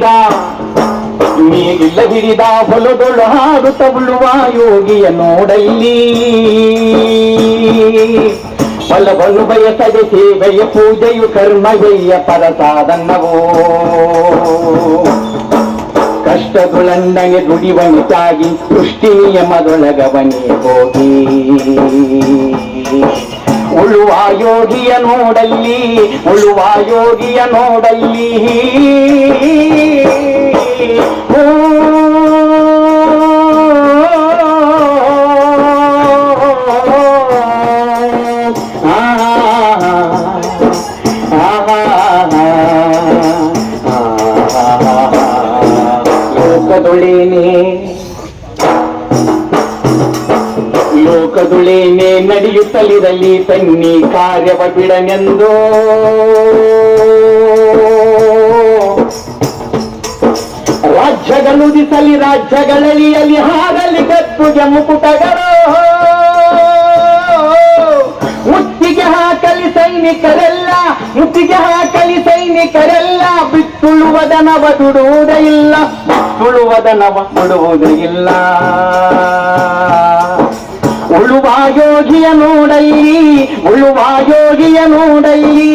ಹಿಡಿದ ನೀಗಿಲ್ಲ ಹಿಡಿದ ಹೊಲದೊಳು ಹಾಡು ಉಳುವ ಯೋಗಿಯ ನೋಡಲ್ಲಿ ಫಲವನ್ನು ಬಯಸದೆ ಸೇವೆಯ ಪೂಜೆಯು ಕರ್ಮವೆಯ ಪರಸಾದನ್ನವೋ ಕಷ್ಟದುಳಂದನೆ ದುಡಿವನಿತಾಗಿ ಸೃಷ್ಟಿ ನಿಯಮದೊಳಗವನೇ ಹೋಗಿ. ಉಳುವ ಯೋಗಿಯ ನೋಡಲ್ಲಿ ಉಳುವ ಯೋಗಿಯ ನೋಡಲ್ಲಿ ಲೋಕದೊಳೇನೆ ನಡೆಯುತ್ತಲಿರಲಿ ತನ್ನಿ ಕಾರ್ಯವ ಬಿಡನೆಂದೋ. ರಾಜ್ಯಗಳು ದಿಸಲಿ ರಾಜ್ಯಗಳಲಿಯಲಿ ಹಾರಲಿ ಕಪ್ಪುಗೆ ಮುಕುಟಗಳು. ಸೈನಿಕರೆಲ್ಲ, ಮುತ್ತಿಗೆ ಹಾಕಲಿ ಸೈನಿಕರೆಲ್ಲ ಬಿತ್ತುಳುವದ ನವ ದುಡುವುದ ಇಲ್ಲ ಬಿತ್ತುಳುವದ ನವ ದುಡುವುದ ಇಲ್ಲ ಉಳುವ ಯೋಗಿಯ ನೋಡಲ್ಲಿ ಉಳುವ ಯೋಗಿಯ ನೋಡಲ್ಲಿ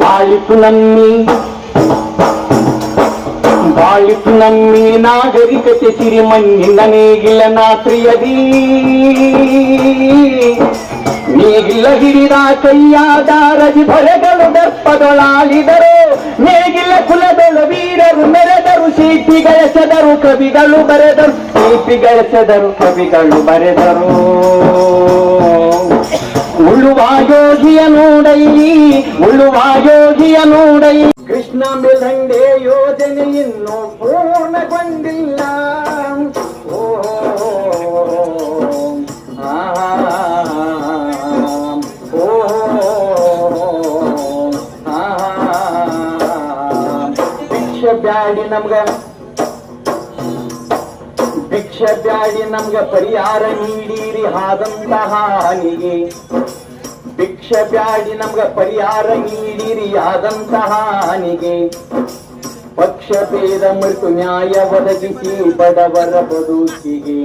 ಬಾಳಿತು ನಮ್ಮಿ ಬಾಳಿತು ನಮ್ಮಿ ನಾಗರಿಕತೆ ಸಿರಿಮಣ್ಣಿನ ನೇಗಿಲ ನಾತ್ರಿಯದಿ. ನೇಗಿಲ ಹಿಡಿದ ಕೈಯಾದಾರದಿ ಭರೆಗಳು ದರ್ಪದೊಳಾಳಿದರು. ನೇಗಿಲ ಕುಲದೊಳು ವೀರರು ಮೆರೆದರು ಸೀಟಿ ಗಳಿಸದರು ಕವಿಗಳು ಬರೆದರು ಸೀಟಿ ಗಳಿಸದರು ಕವಿಗಳು ಬರೆದರು. ಉಳುವ ಯೋಗಿಯ ನೋಡಲ್ಲಿ, ಉಳುವ ಯೋಗಿಯ ನೋಡಲ್ಲಿ. ಕೃಷ್ಣ ಮೆಲಂಡೆ ಯೋಜನೆ ಇನ್ನು ಪೂರ್ಣಗೊಂಡಿಲ್ಲ ಓ ಭಿಕ್ಷೆ ಬ್ಯಾಡಿ ನಮ್ಗ ಭಿಕ್ಷೆ ಬ್ಯಾಡಿ ನಮ್ಗ ಪರಿಹಾರ ನೀಡಿರಿ ಆದಂತಹ ಹಾನಿಗೆ ಭಿಕ್ಷೆ ಬ್ಯಾಡಿ ನಮ್ಗ ಪರಿಹಾರ ನೀಡಿರಿ ಆದಂತಹ ಹಾನಿಗೆ. ಪಕ್ಷ ಭೇದ ಮೃತು ನ್ಯಾಯ ಒದಗಿಸಿ ಬಡವರ ಬದುಕಿಗೆ.